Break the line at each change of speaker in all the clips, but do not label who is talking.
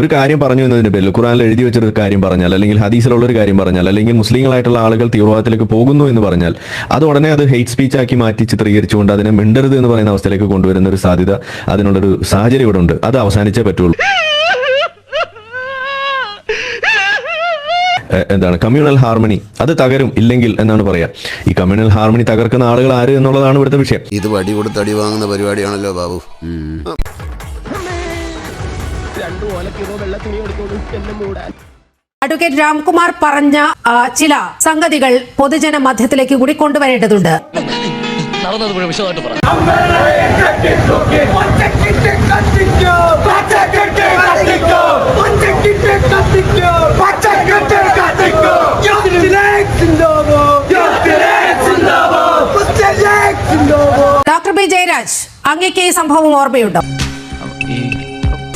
ഒരു കാര്യം പറഞ്ഞു എന്നതിന്റെ പേരിൽ ഖുറാനിൽ എഴുതി വെച്ചൊരു കാര്യം പറഞ്ഞാൽ അല്ലെങ്കിൽ ഹദീസിലുള്ള ഒരു കാര്യം പറഞ്ഞാൽ അല്ലെങ്കിൽ മുസ്ലിങ്ങളായിട്ടുള്ള ആളുകൾ തീവ്രവാദത്തിലേക്ക് പോകുന്നു എന്ന് പറഞ്ഞാൽ അത് ഉടനെ അത് ഹെയ്റ്റ് സ്പീച്ച് ആക്കി മാറ്റി ചിത്രീകരിച്ചുകൊണ്ട് അതിനെ മിണ്ടരുത് എന്ന് പറയുന്ന അവസ്ഥയിലേക്ക് കൊണ്ടുവരുന്ന ഒരു സാധ്യത അതിനുള്ളൊരു സാഹചര്യം ഇവിടെ ഉണ്ട്. അത് അവസാനിച്ചേ പറ്റുള്ളൂ. എന്താണ്? Communal harmony. അത് തകരും ഇല്ലെങ്കിൽ എന്നാണ് പറയാ. ഈ കമ്മ്യൂണൽ ഹാർമണി തകർക്കുന്ന ആളുകൾ ആര് എന്നുള്ളതാണ് ഇവിടുത്തെ വിഷയം.
ഇത് വടി കൊടുത്ത് അടി വാങ്ങുന്ന പരിപാടിയാണല്ലോ ബാബു.
അഡ്വക്കേറ്റ് രാംകുമാർ പറഞ്ഞ ചില സംഗതികൾ പൊതുജന മധ്യത്തിലേക്ക് കൂടി കൊണ്ടുവരേണ്ടതുണ്ട്. ഡോക്ടർ പി ജയരാജ് അങ്ങേക്ക് ഈ സംഭവം ഓർമ്മയുണ്ടോ?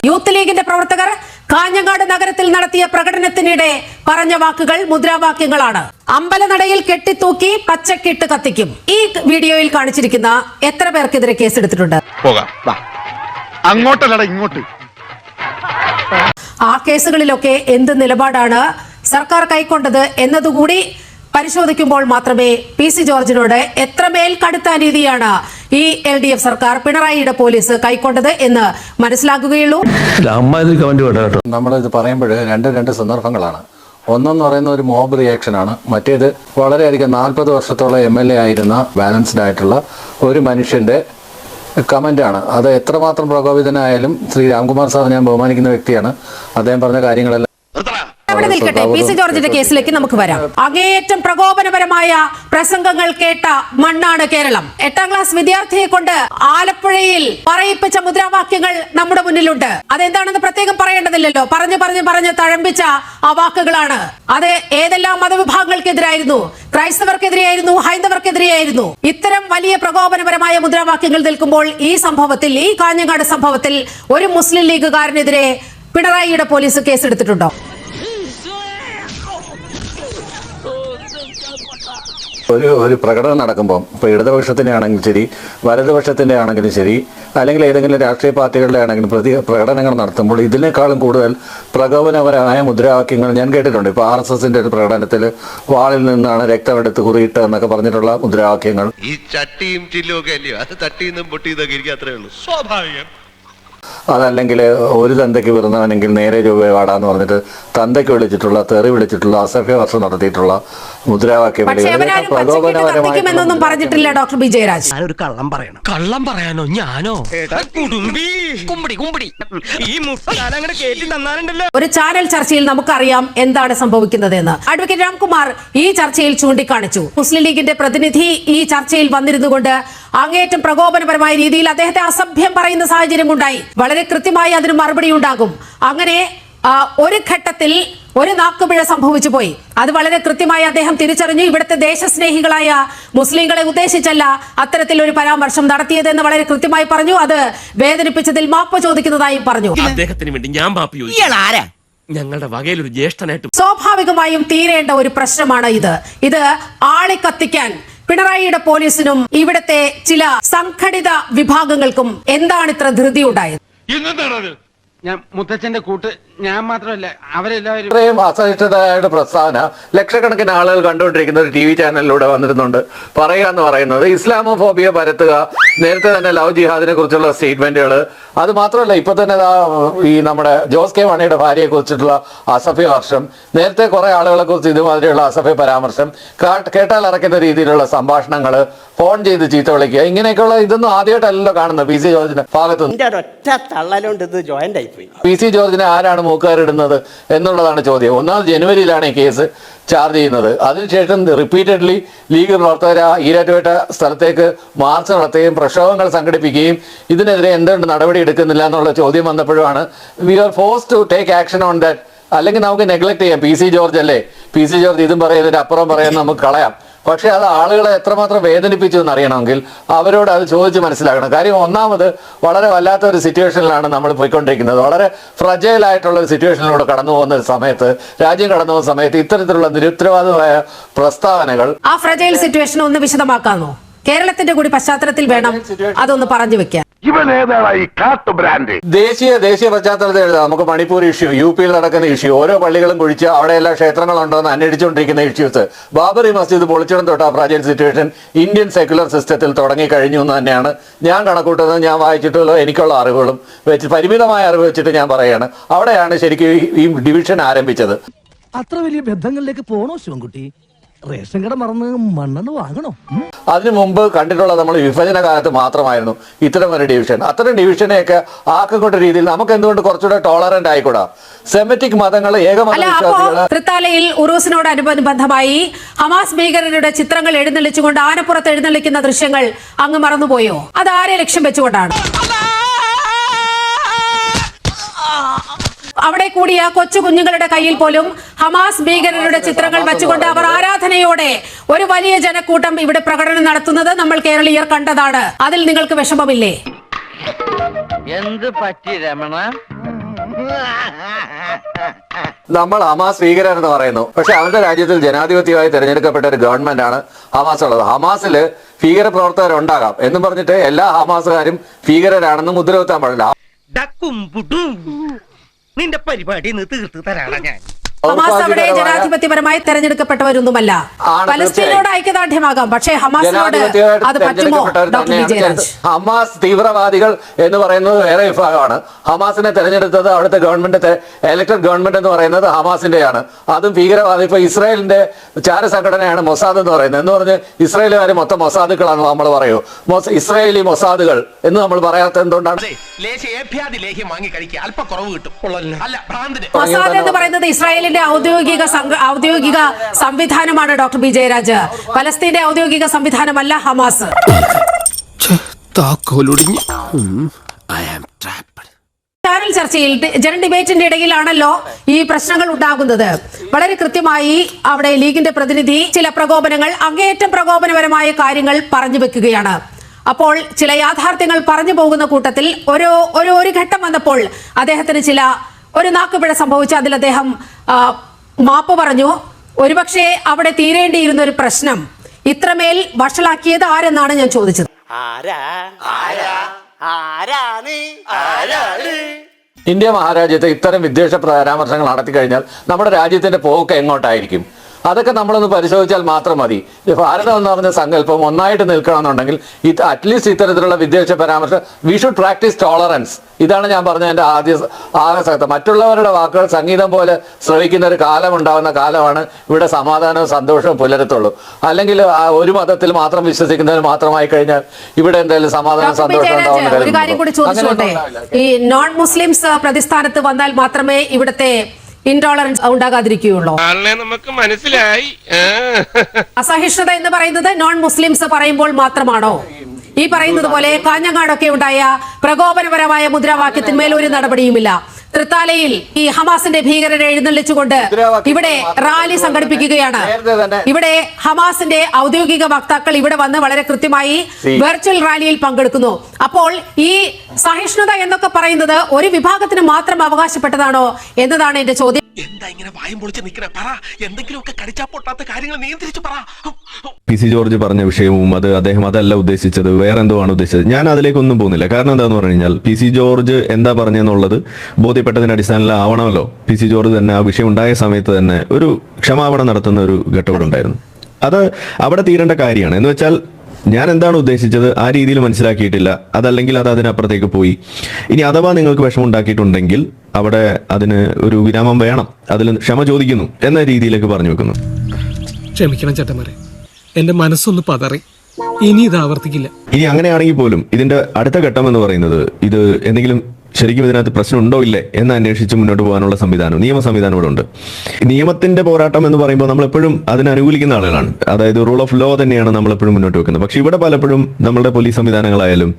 യൂത്ത് ലീഗിന്റെ പ്രവർത്തകർ കാഞ്ഞങ്ങാട് നഗരത്തിൽ നടത്തിയ പ്രകടനത്തിനിടെ പറഞ്ഞ വാക്കുകൾ മുദ്രാവാക്യങ്ങളാണ്. അമ്പലനടയിൽ കെട്ടിത്തൂക്കി പച്ചക്കിട്ട് കത്തിക്കും. ഈ വീഡിയോയിൽ കാണിച്ചിരിക്കുന്ന എത്ര പേർക്കെതിരെ കേസെടുത്തിട്ടുണ്ട്?
പോകാം. വാ. അങ്ങോട്ടല്ലടാ ഇങ്ങോട്ട്.
ആ കേസുകളിലൊക്കെ എന്ത് നിലപാടാണ് സർക്കാർ കൈക്കൊണ്ടത് എന്നതുകൂടി പരിശോധിക്കുമ്പോൾ മാത്രമേ പി സി ജോർജിനോട് എത്രമേൽ കടുത്ത രീതിയാണ് ഈ എൽ ഡി എഫ് സർക്കാർ പിണറായിയുടെ പോലീസ് കൈക്കൊണ്ടത് എന്ന് മനസ്സിലാക്കുകയുള്ളൂ.
നമ്മളിത് പറയുമ്പോൾ രണ്ട് രണ്ട് സന്ദർഭങ്ങളാണ്. ഒന്നെന്ന് പറയുന്ന ഒരു മോബ് റിയാക്ഷനാണ് മറ്റേത് വളരെയധികം നാൽപ്പത് വർഷത്തോളം എം എൽ എ ആയിരുന്ന ബാലൻസ്ഡ് ആയിട്ടുള്ള ഒരു മനുഷ്യന്റെ കമന്റാണ് അത് എത്രമാത്രം പ്രകോപിതനായാലും ശ്രീ രാംകുമാർ സാർ ഞാൻ ബഹുമാനിക്കുന്ന വ്യക്തിയാണ്. അദ്ദേഹം പറഞ്ഞ കാര്യങ്ങളെല്ലാം
നിൽക്കട്ടെ. പി സി ജോർജിന്റെ കേസിലേക്ക് നമുക്ക് വരാം. അങ്ങേയറ്റം പ്രകോപനപരമായ പ്രസംഗങ്ങൾ കേട്ട മണ്ണാണ് കേരളം. എട്ടാം ക്ലാസ് വിദ്യാർത്ഥിയെ കൊണ്ട് ആലപ്പുഴയിൽ പറയിപ്പിച്ച മുദ്രാവാക്യങ്ങൾ നമ്മുടെ മുന്നിലുണ്ട്. അതെന്താണെന്ന് പ്രത്യേകം പറയേണ്ടതില്ലല്ലോ. പറഞ്ഞു പറഞ്ഞു പറഞ്ഞ് തഴമ്പിച്ച ആ വാക്കുകളാണ്. അത് ഏതെല്ലാം മതവിഭാഗങ്ങൾക്കെതിരായിരുന്നു? ക്രൈസ്തവർക്കെതിരെയായിരുന്നു ഹൈന്ദവർക്കെതിരെയായിരുന്നു? ഇത്തരം വലിയ പ്രകോപനപരമായ മുദ്രാവാക്യങ്ങൾ നിൽക്കുമ്പോൾ ഈ സംഭവത്തിൽ ഈ കാഞ്ഞങ്ങാട് സംഭവത്തിൽ ഒരു മുസ്ലിം ലീഗുകാരനെതിരെ പിണറായിയുടെ പോലീസ് കേസെടുത്തിട്ടുണ്ടോ?
ഒരു ഒരു പ്രകടനം നടക്കുമ്പോൾ ഇപ്പോൾ ഇടതുപക്ഷത്തിന്റെ ആണെങ്കിലും ശരി വലതുപക്ഷത്തിന്റെ ആണെങ്കിലും ശരി അല്ലെങ്കിൽ ഏതെങ്കിലും രാഷ്ട്രീയ പാർട്ടികളുടെ ആണെങ്കിലും പ്രതി പ്രകടനങ്ങൾ നടത്തുമ്പോൾ ഇതിനേക്കാളും കൂടുതൽ പ്രകോപനപരമായ മുദ്രാവാക്യങ്ങൾ ഞാൻ കേട്ടിട്ടുണ്ട്. ഇപ്പോൾ ആർ എസ് എസിന്റെ ഒരു പ്രകടനത്തിൽ വാളിൽ നിന്നാണ് രക്തമെടുത്ത് കുറിയിട്ട് എന്നൊക്കെ പറഞ്ഞിട്ടുള്ള മുദ്രാവാക്യങ്ങൾ.
ഈ ചട്ടിയും ചില്ലും ഒക്കെ അല്ലയോ? അത് തട്ടിയും പൊട്ടിയതൊക്കെ എനിക്ക് അത്രേ ഉള്ളൂ.
അതല്ലെങ്കിൽ ഒരു തന്തയ്ക്ക് വരുന്നവനെങ്കിൽ നേരെ രൂപ വാടാന്ന് പറഞ്ഞിട്ട് തന്തയ്ക്ക് വിളിച്ചിട്ടുള്ള തെറി വിളിച്ചിട്ടുള്ള അസഭ്യ വർഷം നടത്തിയിട്ടുള്ള മുദ്രാവാക്യം
പറഞ്ഞിട്ടില്ല ഡോക്ടർ ബി ജയരാജ്
ഒരു കള്ളം പറയണം. കള്ളം പറയാനോ? ഞാനോ?
ഒരു ചാനൽ ചർച്ചയിൽ നമുക്കറിയാം എന്താണ് സംഭവിക്കുന്നത് എന്ന് അഡ്വക്കേറ്റ് രാംകുമാർ ഈ ചർച്ചയിൽ ചൂണ്ടിക്കാണിച്ചു. മുസ്ലിം ലീഗിന്റെ പ്രതിനിധി ഈ ചർച്ചയിൽ വന്നിരുന്നുകൊണ്ട് അങ്ങേയറ്റം പ്രകോപനപരമായ രീതിയിൽ അദ്ദേഹത്തെ അസഭ്യം പറയുന്ന സാഹചര്യം ഉണ്ടായി വളരെ കൃത്യമായി അതിന് മറുപടി ഉണ്ടാകും അങ്ങനെ ഒരു ഘട്ടത്തിൽ ഒരു നാക്കുപിഴ സംഭവിച്ചു പോയി. അത് വളരെ കൃത്യമായി അദ്ദേഹം തിരിച്ചറിഞ്ഞു. ഇവിടുത്തെ ദേശസ്നേഹികളായ മുസ്ലിങ്ങളെ ഉദ്ദേശിച്ചല്ല അത്തരത്തിൽ ഒരു പരാമർശം നടത്തിയതെന്ന് വളരെ കൃത്യമായി പറഞ്ഞു. അത് വേദനിപ്പിച്ചതിൽ മാപ്പ് ചോദിക്കുന്നതായി പറഞ്ഞു.
അദ്ദേഹത്തിന് വേണ്ടി ഞാൻ മാപ്പി ആരാ? ഞങ്ങളുടെ വകയിൽ ഒരു ജ്യേഷ്ഠനായിട്ട്
സ്വാഭാവികമായും തീരേണ്ട ഒരു പ്രശ്നമാണ് ഇത്. ഇത് ആളിക്കത്തിക്കാൻ പിണറായിയുടെ പോലീസിനും ഇവിടത്തെ ചില സംഘടിത വിഭാഗങ്ങൾക്കും എന്താണ് ഇത്ര ധൃതി ഉണ്ടായത്
ഞാൻ മുത്തച്ഛന്റെ കൂട്ട് ഞാൻ മാത്രമല്ല അവരെല്ലാവരും
ഇത്രയും അസഹിഷ്ണുതയായിട്ട് പ്രസ്താവന ലക്ഷക്കണക്കിന് ആളുകൾ കണ്ടുകൊണ്ടിരിക്കുന്ന ഒരു ടി വി ചാനലിലൂടെ വന്നിരുന്നുണ്ട്. പറയുക എന്ന് പറയുന്നത് ഇസ്ലാമോഫോബിയ പരത്തുക നേരത്തെ തന്നെ ലവ് ജിഹാദിനെ കുറിച്ചുള്ള സ്റ്റേറ്റ്മെന്റുകൾ അത് മാത്രമല്ല ഇപ്പൊ തന്നെ ഈ നമ്മുടെ ജോസ് കെ മണിയുടെ ഭാര്യയെ കുറിച്ചിട്ടുള്ള അസഭ്യ വർഷം നേരത്തെ കുറെ ആളുകളെ കുറിച്ച് ഇതുമാതിരിയുള്ള അസഭ്യ പരാമർശം കേട്ടാൽ ഇറക്കുന്ന രീതിയിലുള്ള സംഭാഷണങ്ങൾ ഫോൺ ചെയ്ത് ചീത്ത വിളിക്കുക. ഇങ്ങനെയൊക്കെയുള്ള ഇതൊന്നും ആദ്യമായിട്ടല്ലോ കാണുന്നത്. പി സി ജോർജിന്റെ ഭാഗത്ത്
ഒറ്റ തള്ളലുണ്ട് ഇത് ജോയിന്റ് ആയിപ്പോയി.
പി സി ജോർജിനെ ആരാണ് മൂക്കാരിടുന്നത് എന്നുള്ളതാണ് ചോദ്യം. ഒന്നാമത് ജനുവരിയിലാണ് ഈ കേസ് ചാർജ് ചെയ്യുന്നത്. അതിനുശേഷം റിപ്പീറ്റഡ്ലി ലീഗ് പ്രവർത്തകർ ആ ഈരാറ്റുപേട്ട സ്ഥലത്തേക്ക് മാർച്ച് നടത്തുകയും പ്രക്ഷോഭങ്ങൾ സംഘടിപ്പിക്കുകയും ഇതിനെതിരെ എന്തുകൊണ്ട് നടപടി എടുക്കുന്നില്ല എന്നുള്ള ചോദ്യം വന്നപ്പോഴാണ് we are force to take action on that അല്ലെങ്കിൽ നമുക്ക് നെഗ്ലക്ട് ചെയ്യാം. പി സി ജോർജ് അല്ലേ? പി സി ജോർജ് ഇതും പറയുന്നതിന്റെ അപ്പുറം പറയുന്നത് നമുക്ക് കളയാം. പക്ഷെ അത് ആളുകളെ എത്രമാത്രം വേദനിപ്പിച്ചു എന്ന് അറിയണമെങ്കിൽ അവരോട് അത് ചോദിച്ച് മനസ്സിലാക്കണം. കാര്യം ഒന്നാമത് വളരെ വല്ലാത്ത ഒരു സിറ്റുവേഷനിലാണ് നമ്മൾ പോയിക്കൊണ്ടിരിക്കുന്നത്. വളരെ ഫ്രജൈൽ ആയിട്ടുള്ള ഒരു സിറ്റുവേഷനിലൂടെ കടന്നു പോകുന്ന ഒരു സമയത്ത് രാജ്യം കടന്നു പോകുന്ന സമയത്ത് ഇത്തരത്തിലുള്ള നിരുത്തരവാദമായ പ്രസ്താവനകൾ
ആ ഫ്രജൈൽ സിറ്റുവേഷൻ ഒന്ന് വിശദമാക്കാമോ? കേരളത്തിന്റെ കൂടി പശ്ചാത്തലത്തിൽ വേണം അതൊന്ന് പറഞ്ഞു വെക്കാൻ.
ഇവൻ ഏതാണ് ഈ കാട്ടു ബ്രാൻഡ്?
ദേശീയ ദേശീയ പശ്ചാത്തലത്തിൽ എഴുതാം. നമുക്ക് മണിപ്പൂർ ഇഷ്യൂ യു പിയിൽ നടക്കുന്ന ഇഷ്യൂ ഓരോ പള്ളികളും കുഴിച്ച് അവിടെ എല്ലാ ക്ഷേത്രങ്ങളുണ്ടോ എന്ന് അന്വേഷിച്ചുകൊണ്ടിരിക്കുന്ന ഇഷ്യൂസ്. ബാബറി മസ്ജിദ് പൊളിച്ചിടം തൊട്ട് ആ പ്രാചീന സിറ്റുവേഷൻ ഇന്ത്യൻ സെക്യുലർ സിസ്റ്റത്തിൽ തുടങ്ങി കഴിഞ്ഞു എന്ന് തന്നെയാണ് ഞാൻ കണക്കൂട്ടുന്നത്. ഞാൻ വായിച്ചിട്ടുള്ള എനിക്കുള്ള അറിവുകളും വെച്ച് പരിമിതമായ അറിവ് വെച്ചിട്ട് ഞാൻ പറയുകയാണ്. അവിടെയാണ് ശരിക്കും ഈ- ഈ ഡിവിഷൻ ആരംഭിച്ചത്.
അത്ര വലിയ ബന്ധങ്ങളിലേക്ക് പോണോ ശിവൻകുട്ടി? റേഷൻ കട മറന്ന് മണ്ണെന്ന് വാങ്ങണോ?
അതിനു മുമ്പ് കണ്ടിട്ടുള്ള നമ്മൾ വിഭജന കാലത്ത് മാത്രമായിരുന്നു ഇത്തരം ഒരു ഡിവിഷൻ അത്തരം ഡിവിഷനെയൊക്കെ ആക്കിക്കൊണ്ട രീതിയിൽ നമുക്ക് എന്തുകൊണ്ട് കുറച്ചുകൂടെ ടോളറന്റ് ആയിക്കൂടാ? സെമറ്റിക് മതങ്ങൾ
തൃത്താലയിൽ ഉറൂസിനോട് അനുബന്ധമായി ഹമാസ് ഭീകരരുടെ ചിത്രങ്ങൾ എഴുന്നള്ളിച്ചുകൊണ്ട് ആനപ്പുറത്ത് എഴുന്നള്ളിക്കുന്ന ദൃശ്യങ്ങൾ അങ്ങ് മറന്നുപോയോ? അത് ആരെ ലക്ഷ്യം വെച്ചുകൊണ്ടാണ്? അവിടെ കൂടിയ കൊച്ചു കുഞ്ഞുങ്ങളുടെ കയ്യിൽ പോലും ഹമാസ് ഭീകരരുടെ ചിത്രങ്ങൾ വെച്ചുകൊണ്ട് അവർ ആരാധനയോടെ ഒരു വലിയ ജനക്കൂട്ടം ഇവിടെ പ്രകടനം നടത്തുന്നത് നമ്മൾ കേരളീയർ കണ്ടതാണ്. അതിൽ നിങ്ങൾക്ക് വിഷമമില്ലേ?
എന്ത് പറ്റി രമണ?
നമ്മൾ ഹമാസ് ഭീകരർ എന്ന് പറയുന്നു. പക്ഷെ അവരുടെ രാജ്യത്തിൽ ജനാധിപത്യമായി തെരഞ്ഞെടുക്കപ്പെട്ട ഒരു ഗവൺമെന്റ് ആണ് ഹമാസ് ഉള്ളത്. ഹമാസിൽ ഭീകര പ്രവർത്തകർ ഉണ്ടാകാം എന്നും പറഞ്ഞിട്ട് എല്ലാ ഹമാസുകാരും ഭീകരരാണെന്ന് മുദ്ര കുത്താൻ പാടില്ല
നിന്റെ പരിപാടി ഇന്ന് തീർത്ത് തരാടാ ഞാൻ.
ഹമാസ് അവിടെ ജനാധിപത്യപരമായി തെരഞ്ഞെടുക്കപ്പെട്ടവരൊന്നുമല്ല. പലസ്തീനോട് ഐക്യദാർഢ്യമാകാം. പക്ഷേ ഹമാസിനോട് അത് പറ്റുമോ?
ഹമാസ് തീവ്രവാദികൾ എന്ന് പറയുന്നത് വേറെ വിഭാഗമാണ്. ഹമാസിനെ തെരഞ്ഞെടുത്തത് അവിടുത്തെ ഗവൺമെന്റ് ഇലക്ടഡ് ഗവൺമെന്റ് എന്ന് പറയുന്നത് ഹമാസിന്റെയാണ്. അതും ഭീകരവാദി. ഇപ്പൊ ഇസ്രായേലിന്റെ ചാര സംഘടനയാണ് മൊസാദ് എന്ന് പറയുന്നത്. എന്ന് പറഞ്ഞ് ഇസ്രായേലുകാർ മൊത്തം മൊസാദുക്കളാണ് നമ്മൾ പറയൂ. മൊസ- ഇസ്രായേലി മൊസാദുകൾ എന്ന് നമ്മൾ പറയാത്ത എന്തുകൊണ്ടാണ്?
അല്പ കുറവ് കിട്ടും. അല്ല ഭ്രാന്തിന്.
മൊസാദ് എന്ന് പറയുന്നത് ഇസ്രായേലിന്റെ ഔദ്യോഗിക ഔദ്യോഗിക സംവിധാനമാണ് ഡോക്ടർ ബി ജയരാജ്. പലസ്തീന്റെ ഔദ്യോഗിക സംവിധാനമല്ല ഹമാസ്. ചാനൽ ചർച്ചയിൽ ജനറൽ ജന ഡിബേറ്റിന്റെ ഇടയിലാണല്ലോ ഈ പ്രശ്നങ്ങൾ ഉണ്ടാകുന്നത്. വളരെ കൃത്യമായി അവിടെ ലീഗിന്റെ പ്രതിനിധി ചില പ്രകോപനങ്ങൾ അങ്ങേയറ്റം പ്രകോപനപരമായ കാര്യങ്ങൾ പറഞ്ഞു വെക്കുകയാണ്. അപ്പോൾ ചില യാഥാർത്ഥ്യങ്ങൾ പറഞ്ഞു പോകുന്ന കൂട്ടത്തിൽ ഒരു ഒരു ഘട്ടം വന്നപ്പോൾ അദ്ദേഹത്തിന് ചില ഒരു നാക്കുപിഴ സംഭവിച്ചു അതിൽ അദ്ദേഹം മാപ്പ് പറഞ്ഞു ഒരുപക്ഷെ അവിടെ തീരേണ്ടിയിരുന്ന ഒരു പ്രശ്നം ഇത്രമേൽ വഷളാക്കിയത് ആരെന്നാണ് ഞാൻ ചോദിച്ചത്?
ആരാ? ആരാ? ആരാണ്? ആരാണ്?
ഇന്ത്യ മഹാരാജ്യത്തെ ഇത്തരം വിദ്വേഷ പരാമർശങ്ങൾ നടത്തി കഴിഞ്ഞാൽ നമ്മുടെ രാജ്യത്തിന്റെ പോക്ക് എങ്ങോട്ടായിരിക്കും? അതൊക്കെ നമ്മളൊന്ന് പരിശോധിച്ചാൽ മാത്രം മതി. ഭാരതം എന്ന് പറഞ്ഞ സങ്കല്പം ഒന്നായിട്ട് നിൽക്കണമെന്നുണ്ടെങ്കിൽ ഇത് അറ്റ്ലീസ്റ്റ് ഇത്തരത്തിലുള്ള വിദ്വേഷ പരാമർശം വി ഷുഡ് പ്രാക്ടീസ് ടോളറൻസ് ഇതാണ് ഞാൻ പറഞ്ഞ എന്റെ ആദ്യ ആകസക്ത മറ്റുള്ളവരുടെ വാക്കുകൾ സംഗീതം പോലെ ശ്രവിക്കുന്ന ഒരു കാലം ഉണ്ടാകുന്ന കാലമാണ് ഇവിടെ സമാധാനവും സന്തോഷവും പുലരത്തുള്ളൂ. അല്ലെങ്കിൽ ആ ഒരു മതത്തിൽ മാത്രം വിശ്വസിക്കുന്നതിന് മാത്രമായി കഴിഞ്ഞാൽ ഇവിടെ എന്തായാലും സമാധാനം സന്തോഷം
ഉണ്ടാവുന്ന കാര്യം കൂടി ചോദിച്ചോട്ടെ? ഈ നോൺ മുസ്ലിംസ് പ്രതിസ്ഥാനത്ത് വന്നാൽ മാത്രമേ ഇവിടുത്തെ ഇൻടോളറൻസ് ഉണ്ടാകാതിരിക്കുകയുള്ളൂ.
നമുക്ക് മനസ്സിലായി.
അസഹിഷ്ണുത എന്ന് പറയുന്നത് നോൺ മുസ്ലിംസ് പറയുമ്പോൾ മാത്രമാണോ? ഈ പറയുന്നത് പോലെ കാഞ്ഞങ്ങാടൊക്കെ ഉണ്ടായ പ്രകോപനപരമായ മുദ്രാവാക്യത്തിന്മേൽ ഒരു നടപടിയുമില്ല. തൃത്താലയിൽ ഈ ഹമാസിന്റെ ഭീകരരെ എഴുന്നള്ളിച്ചുകൊണ്ട് ഇവിടെ റാലി സംഘടിപ്പിക്കുകയാണ്. ഇവിടെ ഹമാസിന്റെ ഔദ്യോഗിക വക്താക്കൾ ഇവിടെ വന്ന് വളരെ കൃത്യമായി വെർച്വൽ റാലിയിൽ പങ്കെടുക്കുന്നു. അപ്പോൾ ഈ സഹിഷ്ണുത എന്നൊക്കെ പറയുന്നത് ഒരു വിഭാഗത്തിന് മാത്രം അവകാശപ്പെട്ടതാണോ എന്നതാണ് എന്റെ ചോദ്യം.
എന്താ ഇങ്ങനെ വായം പൊളിച്ച് നിൽക്കണേ? പറ. എന്തെങ്കിലുമൊക്കെ കടിച്ചാ പൊട്ടാത്ത കാര്യങ്ങൾ നിയന്ത്രിച്ചു പറ.
പി സി ജോർജ് പറഞ്ഞ വിഷയവും അത് അദ്ദേഹം അതല്ല ഉദ്ദേശിച്ചത് വേറെ എന്തോ ആണ് ഉദ്ദേശിച്ചത്? ഞാൻ അതിലേക്കൊന്നും പോകുന്നില്ല. കാരണം എന്താന്ന് പറഞ്ഞു കഴിഞ്ഞാൽ പി സി ജോർജ് എന്താ പറഞ്ഞെന്നുള്ളത് ബോധ്യപ്പെട്ടതിന്റെ അടിസ്ഥാനത്തിൽ ആവണമല്ലോ. പി സി ജോർജ് തന്നെ ആ വിഷയം ഉണ്ടായ സമയത്ത് തന്നെ ഒരു ക്ഷമാപണം നടത്തുന്ന ഒരു ഘട്ടമുണ്ടായിരുന്നു അത് അവിടെ തീരേണ്ട കാര്യമാണ്. എന്ന് വെച്ചാൽ ഞാൻ എന്താണ് ഉദ്ദേശിച്ചത്? ആ രീതിയിൽ മനസ്സിലാക്കിയിട്ടില്ല. അതല്ലെങ്കിൽ അത് അതിനപ്പുറത്തേക്ക് പോയി. ഇനി അഥവാ നിങ്ങൾക്ക് വിഷമം ഉണ്ടാക്കിയിട്ടുണ്ടെങ്കിൽ അവിടെ അതിന് ഒരു വിരാമം വേണം. അതിൽ ക്ഷമ ചോദിക്കുന്നു എന്ന രീതിയിലേക്ക് പറഞ്ഞു വെക്കുന്നു.
ക്ഷമിക്കണം ചേട്ടന്മാരെ. എന്റെ മനസ്സൊന്ന് പതറി. ഇനി ഇത് ആവർത്തിക്കില്ല.
ഇനി അങ്ങനെയാണെങ്കിൽ പോലും ഇതിന്റെ അടുത്ത ഘട്ടം എന്ന് പറയുന്നത് ഇത് എന്തെങ്കിലും ശരിക്കും ഇതിനകത്ത് പ്രശ്നമുണ്ടോ ഇല്ലേ എന്ന് അന്വേഷിച്ച് മുന്നോട്ട് പോകാനുള്ള സംവിധാനം നിയമ സംവിധാനം ഇവിടെ ഉണ്ട്. നിയമത്തിന്റെ പോരാട്ടം എന്ന് പറയുമ്പോൾ നമ്മൾ എപ്പോഴും അതിനെ അനുകൂലിക്കുന്ന ആളുകളാണ്. അതായത് റൂൾ ഓഫ് ലോ തന്നെയാണ് നമ്മൾ എപ്പോഴും മുന്നോട്ട് വെക്കുന്നത്. പക്ഷെ ഇവിടെ പലപ്പോഴും നമ്മുടെ പോലീസ് സംവിധാനങ്ങളായാലും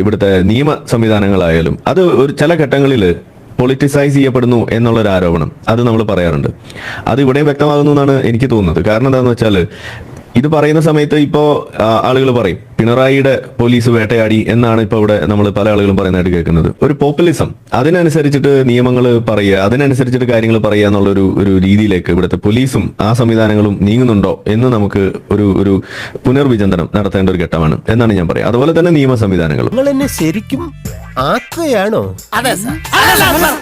ഇവിടുത്തെ നിയമ സംവിധാനങ്ങളായാലും അത് ഒരു ചില ഘട്ടങ്ങളിൽ പൊളിറ്റിസൈസ് ചെയ്യപ്പെടുന്നു എന്നുള്ളൊരു ആരോപണം. അത് നമ്മൾ പറയാറുണ്ട്. അത് ഇവിടെ വ്യക്തമാകുന്നു എന്നാണ് എനിക്ക് തോന്നുന്നത്. കാരണം എന്താണെന്ന് വെച്ചാൽ ഇത് പറയുന്ന സമയത്ത് ഇപ്പോ ആളുകൾ പറയും പിണറായിയുടെ പോലീസ് വേട്ടയാടി എന്നാണ് ഇപ്പൊ ഇവിടെ നമ്മൾ പല ആളുകളും പറയുന്നതായിട്ട് കേൾക്കുന്നത്. ഒരു പോപ്പുലിസം. അതിനനുസരിച്ചിട്ട് നിയമങ്ങൾ പറയുക അതിനനുസരിച്ചിട്ട് കാര്യങ്ങൾ പറയുക എന്നുള്ള ഒരു ഒരു രീതിയിലേക്ക് ഇവിടുത്തെ പോലീസും ആ സംവിധാനങ്ങളും നീങ്ങുന്നുണ്ടോ എന്ന് നമുക്ക് ഒരു ഒരു പുനർവിചിന്തനം നടത്തേണ്ട ഒരു ഘട്ടമാണ് എന്നാണ് ഞാൻ പറയുക. അതുപോലെ തന്നെ നിയമ സംവിധാനങ്ങളും.
നിങ്ങൾ എന്നെ ശരിക്കും ആക്കുകയാണോ?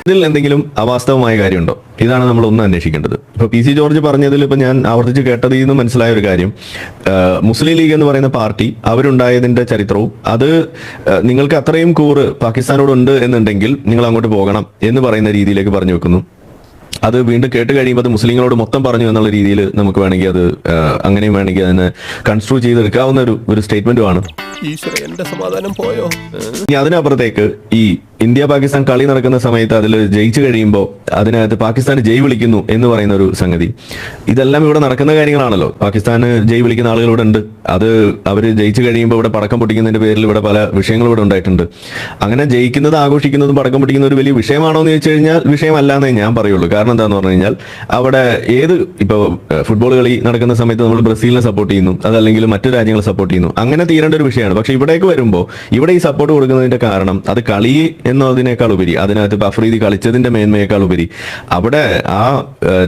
ഇതിൽ എന്തെങ്കിലും അവാസ്തവമായ കാര്യമുണ്ടോ? ഇതാണ് നമ്മൾ ഒന്ന് അന്വേഷിക്കേണ്ടത്. ഇപ്പൊ പി സി ജോർജ് പറഞ്ഞതിൽ ഇപ്പൊ ഞാൻ ആവർത്തിച്ച് കേട്ടതിൽ നിന്ന് മനസ്സിലായ ഒരു കാര്യം മുസ്ലിം ലീഗ് എന്ന് പറയുന്ന പാർട്ടി അവരുണ്ടായതിന്റെ ചരിത്രവും അത് നിങ്ങൾക്ക് അത്രയും കൂറ് പാകിസ്ഥാനോടുണ്ട് എന്നുണ്ടെങ്കിൽ നിങ്ങൾ അങ്ങോട്ട് പോകണം എന്ന് പറയുന്ന രീതിയിലേക്ക് പറഞ്ഞു വെക്കുന്നു. അത് വീണ്ടും കേട്ട് കഴിയുമ്പോൾ അത് മുസ്ലിങ്ങളോട് മൊത്തം പറഞ്ഞു എന്നുള്ള രീതിയിൽ നമുക്ക് വേണമെങ്കിൽ അത് അങ്ങനെയും വേണമെങ്കിൽ അതിനെ കൺസ്ട്രൂ ചെയ്തെടുക്കാവുന്ന ഒരു ഒരു സ്റ്റേറ്റ്മെന്റുമാണ്
ഈശ്വര എന്റെ സമാധാനം പോയോ?
ഇനി അതിനപ്പുറത്തേക്ക് ഈ ഇന്ത്യ പാകിസ്ഥാൻ കളി നടക്കുന്ന സമയത്ത് അതിൽ ജയിച്ചു കഴിയുമ്പോൾ അതിനകത്ത് പാകിസ്ഥാൻ ജയ് വിളിക്കുന്നു എന്ന് പറയുന്ന ഒരു സംഗതി. ഇതെല്ലാം ഇവിടെ നടക്കുന്ന കാര്യങ്ങളാണല്ലോ. പാകിസ്ഥാന് ജയ് വിളിക്കുന്ന ആളുകൾ ഉണ്ട്. അത് അവർ ജയിച്ചു കഴിയുമ്പോൾ ഇവിടെ പടക്കം പൊട്ടിക്കുന്നതിന്റെ പേരിൽ ഇവിടെ പല വിഷയങ്ങളും ഇവിടെ ഉണ്ടായിട്ടുണ്ട്. അങ്ങനെ ജയിക്കുന്നത് ആഘോഷിക്കുന്നതും പടക്കം പൊട്ടിക്കുന്ന ഒരു വലിയ വിഷയമാണോ എന്ന് ചോദിച്ചു കഴിഞ്ഞാൽ വിഷയമല്ല എന്നേ ഞാൻ പറയുള്ളൂ. കാരണം എന്താന്ന് പറഞ്ഞു കഴിഞ്ഞാൽ അവിടെ ഏത് ഇപ്പൊ ഫുട്ബോൾ കളി നടക്കുന്ന സമയത്ത് നമ്മൾ ബ്രസീലിനെ സപ്പോർട്ട് ചെയ്യുന്നു. അതല്ലെങ്കിൽ മറ്റു രാജ്യങ്ങളെ സപ്പോർട്ട് ചെയ്യുന്നു. അങ്ങനെ തീരേണ്ട ഒരു വിഷയമാണ്. പക്ഷെ ഇവിടേക്ക് വരുമ്പോൾ ഇവിടെ ഈ സപ്പോർട്ട് കൊടുക്കുന്നതിന്റെ കാരണം അത് കളി എന്നതിനേക്കാൾ ഉപരി അതിനകത്ത് ഇപ്പൊ അഫ്രീദി കളിച്ചതിന്റെ മേന്മയേക്കാൾ ഉപരി അവിടെ ആ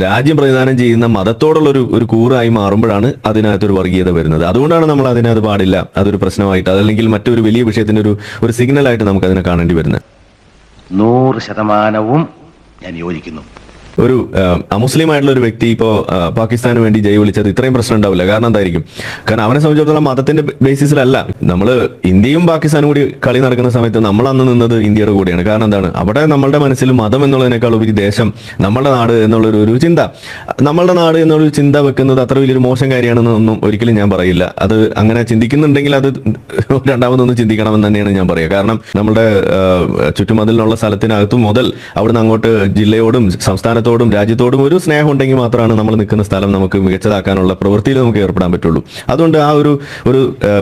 രാജ്യം പ്രതിദാനം ചെയ്യുന്ന മതത്തോടുള്ള ഒരു ഒരു കൂറായി മാറുമ്പോഴാണ് അതിനകത്ത് ഒരു വർഗീയത വരുന്നത്. അതുകൊണ്ടാണ് നമ്മൾ അതിനകത്ത് പാടില്ല. അതൊരു പ്രശ്നമായിട്ട് അതല്ലെങ്കിൽ മറ്റൊരു വലിയ വിഷയത്തിന്റെ ഒരു ഒരു സിഗ്നൽ ആയിട്ട് നമുക്ക് അതിനെ കാണേണ്ടി വരുന്നത്.
നൂറ് ശതമാനവും ഞാൻ യോജിക്കുന്നു.
ഒരു അമുസ്ലിം ആയിട്ടുള്ള ഒരു വ്യക്തി ഇപ്പോ പാകിസ്ഥാന് വേണ്ടി ജയ് വിളിച്ചത് ഇത്രയും പ്രശ്നം ഉണ്ടാവില്ല. കാരണം എന്തായിരിക്കും? കാരണം അവനെ സംബന്ധിച്ചിടത്തോളം മതത്തിന്റെ ബേസിസിലല്ല. നമ്മൾ ഇന്ത്യയും പാകിസ്ഥാനും കൂടി കളി നടക്കുന്ന സമയത്ത് നമ്മൾ അന്ന് നിന്നത് ഇന്ത്യയുടെ കൂടെയാണ്. കാരണം എന്താണ്? അവിടെ നമ്മളുടെ മനസ്സിൽ മതം എന്നുള്ളതിനേക്കാൾ ഉപരി ദേശം നമ്മളുടെ നാട് എന്നുള്ളൊരു ഒരു ചിന്ത. നമ്മളുടെ നാട് എന്നുള്ളൊരു ചിന്ത വെക്കുന്നത് അത്ര വലിയൊരു മോശം കാര്യമാണെന്നൊന്നും ഒരിക്കലും ഞാൻ പറയില്ല. അത് അങ്ങനെ ചിന്തിക്കുന്നുണ്ടെങ്കിൽ അത് രണ്ടാമതൊന്ന് ചിന്തിക്കണമെന്ന് തന്നെയാണ് ഞാൻ പറയുക കാരണം നമ്മുടെ ചുറ്റുമതിലുള്ള സ്ഥലത്തിനകത്ത് മുതൽ അവിടുന്ന് അങ്ങോട്ട് ജില്ലയോടും സംസ്ഥാനത്തോടും രാജ്യത്തോടും ഒരു സ്നേഹം ഉണ്ടെങ്കിൽ മാത്രമാണ് നമ്മൾ നിൽക്കുന്ന സ്ഥലം നമുക്ക് മികച്ചതാക്കാനുള്ള പ്രവൃത്തിയിൽ നമുക്ക് ഏർപ്പെടാൻ പറ്റുള്ളൂ. അതുകൊണ്ട് ആ ഒരു ഒരു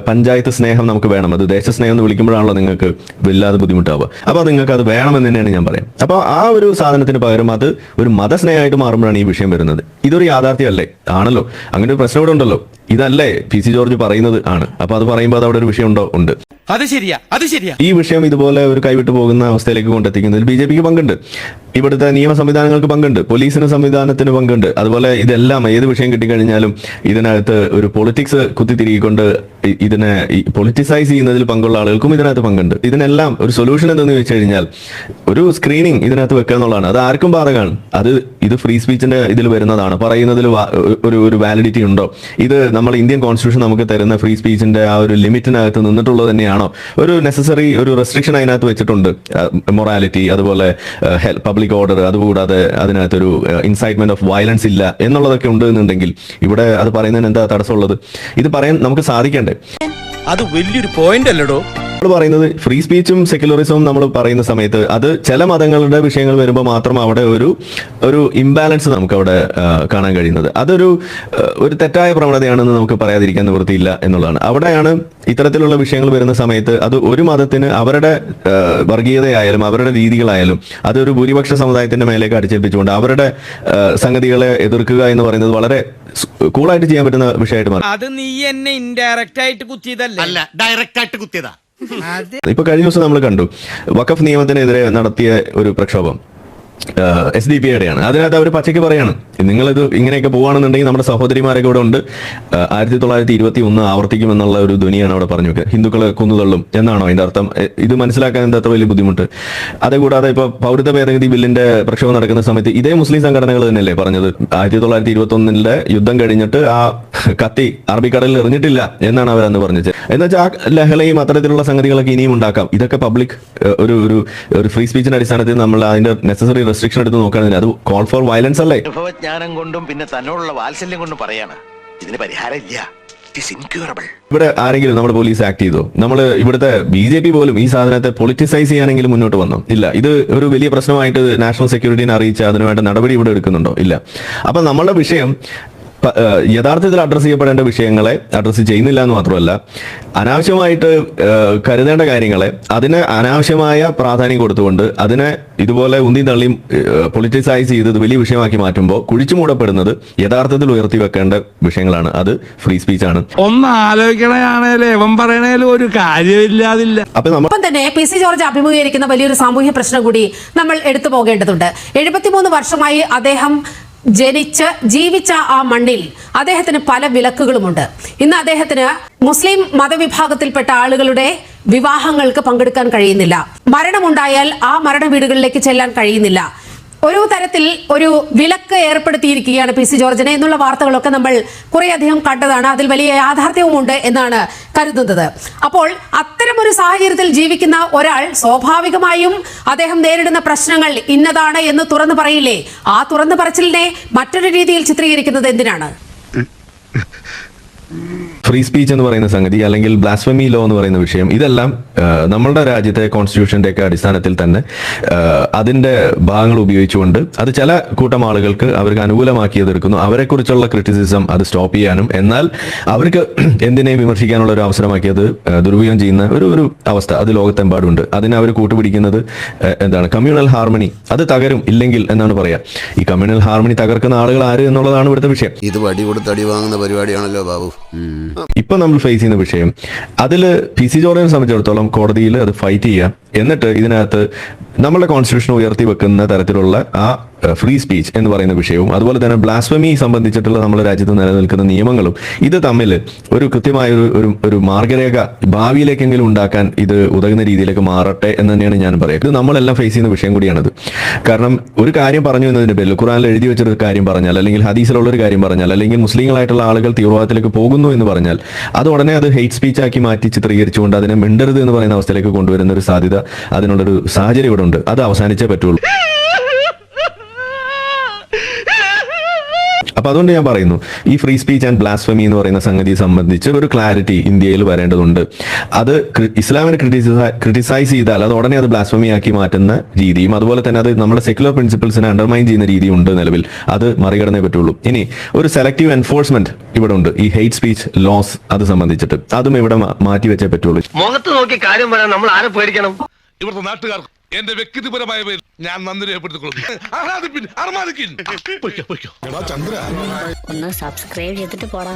പഞ്ചായത്ത് സ്നേഹം നമുക്ക് വേണം. അത് ദേശസ്നേഹം എന്ന് വിളിക്കുമ്പോഴാണല്ലോ നിങ്ങൾക്ക് വല്ലാതെ ബുദ്ധിമുട്ടാവുക. അപ്പോൾ നിങ്ങൾക്ക് അത് വേണമെന്ന് തന്നെയാണ് ഞാൻ പറയാം. അപ്പോൾ ആ ഒരു സാധനത്തിന് പകരം അത് ഒരു മതസ്നേഹമായിട്ട് മാറുമ്പോഴാണ് ഈ വിഷയം വരുന്നത്. ഇതൊരു യാഥാർത്ഥ്യമല്ലേ? ആണല്ലോ. അങ്ങനെ ഒരു പ്രശ്നം ഇവിടെ ഉണ്ടല്ലോ. ഇതല്ലേ പി സി ജോർജ് പറയുന്നത് ആണ്. അപ്പൊ അത് പറയുമ്പോൾ അത് അവിടെ ഒരു വിഷയം ഉണ്ടോ? ഉണ്ട്.
അത് ശരിയാ. അത് ശരിയാ.
ഈ വിഷയം ഇതുപോലെ ഒരു കൈവിട്ടു പോകുന്ന അവസ്ഥയിലേക്ക് കൊണ്ടെത്തിക്കുന്നതിൽ ബി ജെ പിക്ക് പങ്കുണ്ട്. ഇവിടുത്തെ നിയമ സംവിധാനങ്ങൾക്ക് പങ്കുണ്ട്. പോലീസിന് സംവിധാനത്തിന് പങ്കുണ്ട്. അതുപോലെ ഇതെല്ലാം ഏത് വിഷയം കിട്ടിക്കഴിഞ്ഞാലും ഇതിനകത്ത് ഒരു പൊളിറ്റിക്സ് കുത്തിത്തിരികൊണ്ട് ഇതിനെ പൊളിറ്റിസൈസ് ചെയ്യുന്നതിൽ പങ്കുള്ള ആളുകൾക്കും ഇതിനകത്ത് പങ്കുണ്ട്. ഇതിനെല്ലാം ഒരു സൊല്യൂഷൻ എന്തെന്ന് വെച്ച് കഴിഞ്ഞാൽ ഒരു സ്ക്രീനിങ് ഇതിനകത്ത് വെക്കുക എന്നുള്ളതാണ്. അത് ആർക്കും ബാധകമാണ് അത് ഇത് ഫ്രീ സ്പീച്ചിന്റെ ഇതിൽ വരുന്നതാണ്. പറയുന്നതിൽ ഒരു ഒരു വാലിഡിറ്റി ഉണ്ടോ? ഇത് നമ്മൾ ഇന്ത്യൻ കോൺസ്റ്റിറ്റ്യൂഷൻ നമുക്ക് തരുന്ന ഫ്രീ സ്പീച്ചിന്റെ ആ ഒരു ലിമിറ്റിനകത്ത് നിന്നിട്ടുള്ളത് തന്നെയാണോ? ഒരു നെസസറി ഒരു റെസ്ട്രിക്ഷൻ അതിനകത്ത് വെച്ചിട്ടുണ്ട്. മൊറാലിറ്റി അതുപോലെ പബ്ലിക് ഓർഡർ അതുകൂടാതെ അതിനകത്തൊരു ഇൻസൈറ്റ്മെന്റ് ഓഫ് വയലൻസ് ഇല്ല എന്നുള്ളതൊക്കെ ഉണ്ട് എന്നുണ്ടെങ്കിൽ ഇവിടെ അത് പറയുന്നതിന് എന്താ തടസ്സമുള്ളത്? ഇത് പറയാൻ നമുക്ക് സാധിക്കണ്ടേ?
അത് വലിയൊരു പോയിന്റ് അല്ലടോ.
നമ്മൾ പറയുന്നത് ഫ്രീ സ്പീച്ചും സെക്യുലറിസവും നമ്മൾ പറയുന്ന സമയത്ത് അത് ചില മതങ്ങളുടെ വിഷയങ്ങൾ വരുമ്പോൾ മാത്രം അവിടെ ഒരു ഒരു ഇംബാലൻസ് നമുക്ക് അവിടെ കാണാൻ കഴിയുന്നത്. അതൊരു ഒരു തെറ്റായ പ്രവണതയാണെന്ന് നമുക്ക് പറയാതിരിക്കാൻ നിവൃത്തിയില്ല എന്നുള്ളതാണ്. അവിടെയാണ് ഇത്തരത്തിലുള്ള വിഷയങ്ങൾ വരുന്ന സമയത്ത് അത് ഒരു മതത്തിന് അവരുടെ വർഗീയതയായാലും അവരുടെ രീതികളായാലും അതൊരു ഭൂരിപക്ഷ സമുദായത്തിന്റെ മേലേക്ക് അടിച്ചേൽപ്പിച്ചുകൊണ്ട് അവരുടെ സംഗതികളെ എതിർക്കുക എന്ന് പറയുന്നത് വളരെ കൂളായിട്ട് ചെയ്യാൻ പറ്റുന്ന വിഷയമായിട്ട് മാറി.
അത് നീ എന്നെ ഇൻഡയറക്റ്റ് ആയിട്ട് കുത്തിയതല്ല?
അല്ല ഡയറക്റ്റ് ആയിട്ട് കുത്തിയതാ.
ഇപ്പൊ കഴിഞ്ഞ ദിവസം നമ്മൾ കണ്ടു. വഖഫ് നിയമത്തിനെതിരെ നടത്തിയ ഒരു പ്രക്ഷോഭം. എസ് ഡി പി അതിനകത്ത് അവർ പച്ചയ്ക്ക് പറയാണ് നിങ്ങളിത് ഇങ്ങനെയൊക്കെ പോവാണെന്നുണ്ടെങ്കിൽ നമ്മുടെ സഹോദരിമാരൊക്കെ ഇവിടെ ഉണ്ട്. ആയിരത്തി തൊള്ളായിരത്തി ഇരുപത്തി ഒന്ന് ആവർത്തിക്കും എന്നുള്ള ഒരു ധ്വനിയാണ് അവിടെ പറഞ്ഞു വെക്കുക ഹിന്ദുക്കളെ കൊന്നുതള്ളും എന്നാണോ അതിന്റെ അർത്ഥം? ഇത് മനസ്സിലാക്കാൻ എന്താ വലിയ ബുദ്ധിമുട്ട്? അതുകൂടാതെ ഇപ്പൊ പൗരത്വ ഭേദഗതി ബില്ലിന്റെ പ്രക്ഷോഭം നടക്കുന്ന സമയത്ത് ഇതേ മുസ്ലിം സംഘടനകൾ തന്നെയല്ലേ പറഞ്ഞത്? ആയിരത്തി തൊള്ളായിരത്തി ഇരുപത്തി ഒന്നിലെ യുദ്ധം കഴിഞ്ഞിട്ട് ആ കത്തി അറബിക്കടലിൽ എറിഞ്ഞിട്ടില്ല എന്നാണ് അവരന്ന് പറഞ്ഞത്. എന്നുവെച്ചാൽ ആ ലഹളയും അത്തരത്തിലുള്ള സംഗതികളൊക്കെ ഇനിയും ഉണ്ടാക്കാം. ഇതൊക്കെ പബ്ലിക് ഒരു ഒരു ഫ്രീ സ്പീച്ചിന്റെ അടിസ്ഥാനത്തിൽ നമ്മൾ അതിന്റെ നെസസറി റെസ്ട്രിക്ഷൻ എടുത്ത് നോക്കുകയാണെങ്കിൽ അത് കോൾ ഫോർ വയലൻസ് അല്ലേ?
അനുഭവജ്ഞാനം കൊണ്ടും പിന്നെ തന്നോടുള്ള വാത്സല്യം കൊണ്ടും പറയാണ്. ഇതിന് പരിഹാരം ഇല്ല
ഇവിടെ ആരെങ്കിലും നമ്മുടെ പോലീസ് ആക്ട് ചെയ്തോ? നമ്മൾ ഇവിടുത്തെ ബി ജെ പി പോലും ഈ സാധനത്തെ പൊളിറ്റിസൈസ് ചെയ്യാനെങ്കിലും മുന്നോട്ട് വന്നോ? ഇല്ല. ഇത് ഒരു വലിയ പ്രശ്നമായിട്ട് നാഷണൽ സെക്യൂരിറ്റിനെ അറിയിച്ച അതിനുവേണ്ട നടപടി ഇവിടെ എടുക്കുന്നുണ്ടോ? ഇല്ല. അപ്പൊ നമ്മളുടെ വിഷയം യഥാർത്ഥത്തിൽ അഡ്രസ്സ് ചെയ്യപ്പെടേണ്ട വിഷയങ്ങളെ അഡ്രസ്സ് ചെയ്യുന്നില്ല എന്ന് മാത്രമല്ല അനാവശ്യമായിട്ട് കരുതേണ്ട കാര്യങ്ങളെ അതിന് അനാവശ്യമായ പ്രാധാന്യം കൊടുത്തുകൊണ്ട് അതിനെ ഇതുപോലെ ഉന്തി തള്ളിയും പൊളിറ്റിസൈസ് ചെയ്തത് വലിയ വിഷയമാക്കി മാറ്റുമ്പോൾ കുഴിച്ചു മൂടപ്പെടുന്നത് യഥാർത്ഥത്തിൽ ഉയർത്തി വെക്കേണ്ട വിഷയങ്ങളാണ്. അത് ഫ്രീ സ്പീച്ച് ആണ്.
ഒന്ന് ഇവൻ പറയണേലും ഒരു കാര്യമില്ലാതില്ല.
അപ്പൊ നമ്മൾ
തന്നെ പി സി ജോർജ് അഭിമുഖീകരിക്കുന്ന വലിയൊരു സാമൂഹ്യ പ്രശ്നം കൂടി നമ്മൾ എടുത്തു പോകേണ്ടതുണ്ട്. എഴുപത്തിമൂന്ന് വർഷമായി അദ്ദേഹം ജനിച്ച് ജീവിച്ച ആ മണ്ണിൽ അദ്ദേഹത്തിന് പല വിലക്കുകളുമുണ്ട്. ഇന്ന് അദ്ദേഹത്തിന് മുസ്ലിം മതവിഭാഗത്തിൽപ്പെട്ട ആളുകളുടെ വിവാഹങ്ങൾക്ക് പങ്കെടുക്കാൻ കഴിയുന്നില്ല. മരണമുണ്ടായാൽ ആ മരണ വീടുകളിലേക്ക് ചെല്ലാൻ കഴിയുന്നില്ല. ഒരു തരത്തിൽ ഒരു വിലക്ക് ഏർപ്പെടുത്തിയിരിക്കുകയാണ് പി സി ജോർജിനെ എന്നുള്ള വാർത്തകളൊക്കെ നമ്മൾ കുറേയധികം കണ്ടതാണ്. അതിൽ വലിയ യാഥാർത്ഥ്യവുമുണ്ട് എന്നാണ് കരുതുന്നത്. അപ്പോൾ അത്തരമൊരു സാഹചര്യത്തിൽ ജീവിക്കുന്ന ഒരാൾ സ്വാഭാവികമായും അദ്ദേഹം നേരിടുന്ന പ്രശ്നങ്ങൾ ഇന്നതാണ് എന്ന് തുറന്നു പറയില്ലേ? ആ തുറന്നു പറച്ചിലിനെ മറ്റൊരു രീതിയിൽ ചിത്രീകരിക്കുന്നത് എന്തിനാണ്?
ഫ്രീ സ്പീച്ച് എന്ന് പറയുന്ന സംഗതി അല്ലെങ്കിൽ ബ്ലാസ്ഫമി ലോ എന്ന് പറയുന്ന വിഷയം ഇതെല്ലാം നമ്മളുടെ രാജ്യത്തെ കോൺസ്റ്റിറ്റ്യൂഷന്റെ ഒക്കെ അടിസ്ഥാനത്തിൽ തന്നെ അതിന്റെ ഭാഗങ്ങൾ ഉപയോഗിച്ചുകൊണ്ട് അത് ചില കൂട്ടം ആളുകൾക്ക് അവർക്ക് അനുകൂലമാക്കി അവരെ അവരെക്കുറിച്ചുള്ള ക്രിറ്റിസിസം അത് സ്റ്റോപ്പ് ചെയ്യാനും എന്നാൽ അവർക്ക് എന്തിനേയും വിമർശിക്കാനുള്ള ഒരു അവസരമാക്കി അത് ദുരുപയോഗം ചെയ്യുന്ന ഒരു ഒരു അവസ്ഥ അത് ലോകത്തെമ്പാടുണ്ട്. അതിനെ അവർ കൂട്ടുപിടിക്കുന്നത് എന്താണ്? കമ്മ്യൂണൽ ഹാർമണി അത് തകരും ഇല്ലെങ്കിൽ എന്നാണ് പറയാ. ഈ കമ്മ്യൂണൽ ഹാർമണി തകർക്കുന്ന ആളുകൾ ആര് എന്നുള്ളതാണ് ഇവിടുത്തെ വിഷയം.
ഇത് വടി കൊടുത്ത് അടി വാങ്ങുന്ന പരിപാടിയാണല്ലോ ബാബു.
ഇപ്പൊ നമ്മൾ ഫേസ് ചെയ്യുന്ന വിഷയം അതിൽ പി സി ജോർജിനെ സംബന്ധിച്ചിടത്തോളം കോടതിയിൽ അത് ഫൈറ്റ് ചെയ്യാം. എന്നിട്ട് ഇതിനകത്ത് നമ്മളുടെ കോൺസ്റ്റിറ്റ്യൂഷൻ ഉയർത്തി വെക്കുന്ന തരത്തിലുള്ള ആ ഫ്രീ സ്പീച്ച് എന്ന് പറയുന്ന വിഷയവും അതുപോലെ തന്നെ ബ്ലാസ്വമി സംബന്ധിച്ചിട്ടുള്ള നമ്മുടെ രാജ്യത്ത് നിലനിൽക്കുന്ന നിയമങ്ങളും ഇത് തമ്മിൽ ഒരു കൃത്യമായ ഒരു ഒരു മാർഗരേഖ ഭാവിയിലേക്കെങ്കിലും ഉണ്ടാക്കാൻ ഇത് ഉതകുന്ന രീതിയിലേക്ക് മാറട്ടെ എന്ന് തന്നെയാണ് ഞാൻ പറയുക ഇത് നമ്മളെല്ലാം ഫേസ് ചെയ്യുന്ന വിഷയം കൂടിയാണത്. കാരണം ഒരു കാര്യം പറഞ്ഞു എന്നതിന്റെ പേരിൽ ഖുറാനിൽ എഴുതി വെച്ചൊരു കാര്യം പറഞ്ഞാൽ അല്ലെങ്കിൽ ഹദീസിലുള്ള ഒരു കാര്യം പറഞ്ഞാൽ അല്ലെങ്കിൽ മുസ്ലിങ്ങളായിട്ടുള്ള ആളുകൾ തീവ്രവാദത്തിലേക്ക് പോകുന്നു എന്ന് പറഞ്ഞാൽ അത് ഉടനെ അത് ഹെയ്റ്റ് സ്പീച്ച് ആക്കി മാറ്റി ചിത്രീകരിച്ചുകൊണ്ട് അതിനെ മിണ്ടരുത് എന്ന് പറയുന്ന അവസ്ഥയിലേക്ക് കൊണ്ടുവരുന്ന ഒരു സാധ്യത അതിനുള്ളൊരു സാഹചര്യം ഇവിടെ ഉണ്ട് അത് അവസാനിച്ചേ പറ്റുള്ളൂ. അപ്പൊ അതുകൊണ്ട് ഞാൻ പറയുന്നു ഈ ഫ്രീ സ്പീച്ച് ആൻഡ് ബ്ലാസ്ഫമി എന്ന് പറയുന്ന സംഗതി സംബന്ധിച്ച് ഒരു ക്ലാരിറ്റി ഇന്ത്യയിൽ വരേണ്ടതുണ്ട്. അത് ഇസ്ലാമിനെ ക്രിട്ടിസൈസ് ചെയ്താൽ അത് ഉടനെ അത് ബ്ലാസ്ഫമി ആക്കി മാറ്റുന്ന രീതിയും അതുപോലെ തന്നെ അത് നമ്മുടെ സെക്യുലർ പ്രിൻസിപ്പിൾസിനെ അണ്ടർമൈൻ ചെയ്യുന്ന രീതിയും ഉണ്ട് നിലവിൽ. അത് മറികടന്നേ പറ്റുള്ളൂ. ഇനി ഒരു സെലക്റ്റീവ് എൻഫോഴ്സ്മെന്റ് ഇവിടെ ഉണ്ട്. ഈ ഹെയ്റ്റ് സ്പീച്ച് ലോസ് അത് സംബന്ധിച്ചിട്ട്. അതും ഇവിടെ മാറ്റി വെച്ചേ പറ്റുള്ളൂ.
മുഖത്ത് നോക്കി കാര്യം പറയാൻ നമ്മൾ ആരെ പേടിക്കണം?
ഇവിടുത്തെ നാട്ടുകാർ എന്റെ വ്യക്തിപരമായ പേര് ഞാൻ നന്ദി രേഖപ്പെടുത്തിക്കൊള്ളുന്നു.
ഒന്ന് സബ്സ്ക്രൈബ് ചെയ്തിട്ട് പോടാ.